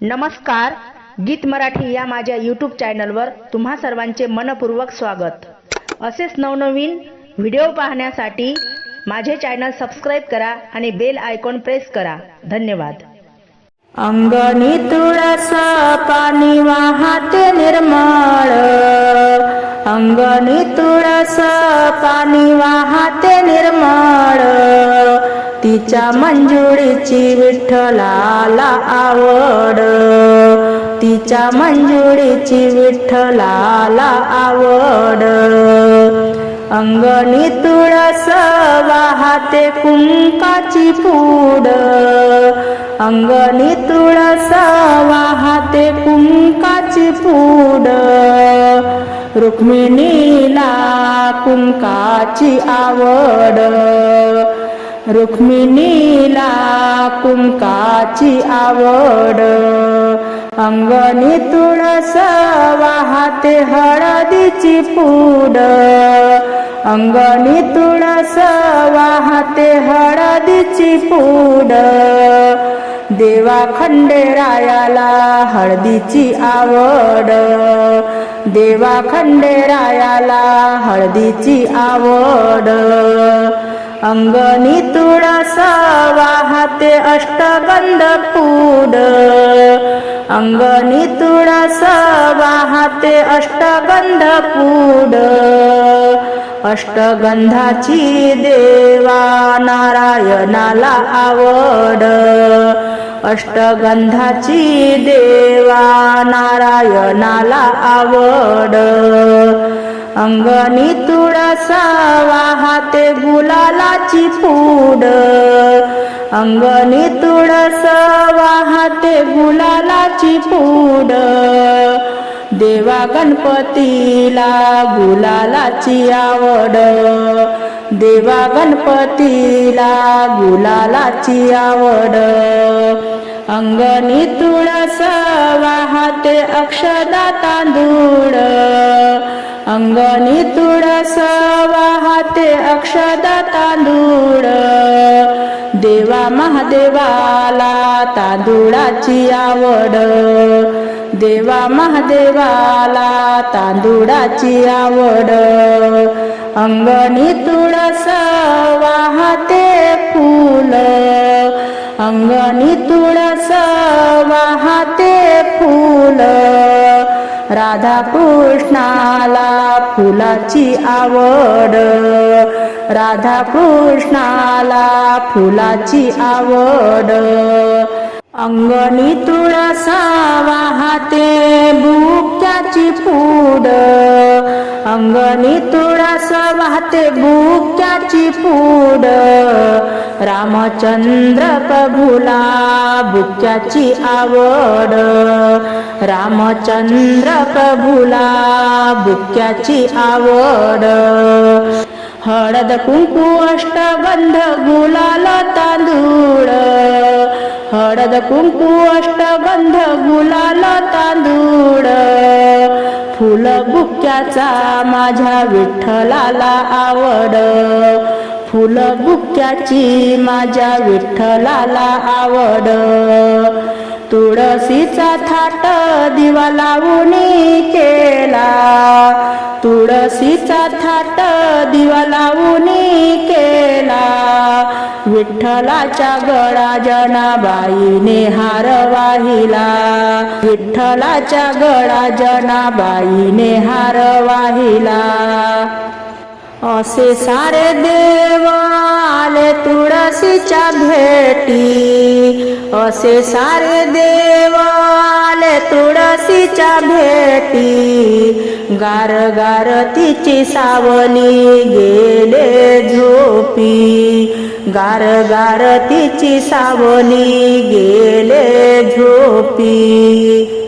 नमस्कार गीत मराठी या माझ्या यूट्यूब चॅनलवर तुम्हा सर्वांचे मनपूर्वक स्वागत. असेच नवनवीन व्हिडिओ पाहण्यासाठी माझे चॅनल सबस्क्राईब करा आणि बेल आयकॉन प्रेस करा. धन्यवाद. अंगणी तुळस पाणी वाहते निर्मळ. अंगणी तुळस पाणी वाहते निर्मळ. तिच्या मंजुळीची विठ्ठलाला आवड. तिच्या मंजुळीची विठ्ठलाला आवड. अंगणी तुळस वाहते कुंकाची पूड. अंगणी तुळस वाहते कुंकाची पूड. रुक्मिणीला कुंकाची आवड. रुक्मिणीला कुंकाची आवड. अंगणी तुळस वाहते हळदीची पूड. अंगणी तुळस वाहते हळदीची पूड. देवा खंडेरायाला हळदीची आवड. देवा खंडेरायाला हळदीची आवड. अंगणी तुळसा वाहते अष्टगंध पूड अंगणी तुळसा वाहते अष्टगंध पूड अष्टगंधाची देवा नारायणाला आवड. अष्टगंधाची देवा नारायणाला आवड. अंगणी तुळस वाहते गुलालाची पूड. अंगणी तुळस वाहते गुलालाची पूड. देवा गणपतीला गुलालाची आवड. देवा गणपतीला गुलालाची आवड. अंगणी तुळस वाहते अक्षदा तांदूळ. वाहते तांदूळ देवा महादेवाला तांदूळाची आवड. देवा महादेवाला तांदूळाची आवड. अंगणी तुळस वाहते फूल. अंगणी तुळस वाहते फूल. राधा कृष्णाला फुलाची आवड. राधा कृष्णाला फुलाची आवड. अंगणी तुळसा वाहते बुक्याची पूड. अंगणी तुळस वाहते बुक्याची पूड. रामचंद्र प्रभुला बुक्याची आवड. रामचंद्र प्रभुला बुक्याची आवड. हळद कुंकू अष्टगंध गुलाल तांदूळ. हळद कुंकू अष्टगंध गुलाल तांदूळ. फुल बुक्याचा माझ्या विठ्ठलाला आवड. फुल बुक्याची माझ्या विठ्ठलाला आवड. तुळशीचा थाट दिवा लावून केला. तुळशीचा थाट दिवा लावून केला. विठ्ठलाच्या गळा जनाबाईने हार वाहिला. विठ्ठलाच्या गळा जनाबाईने हार वाहिला. असे सारे देवाले तुळशीच्या भेटी. असे सारे देवाले तुळशीच्या भेटी. गार गार तिची सावली गेले झोपी. गार गार तिची सावली गेले झोपी.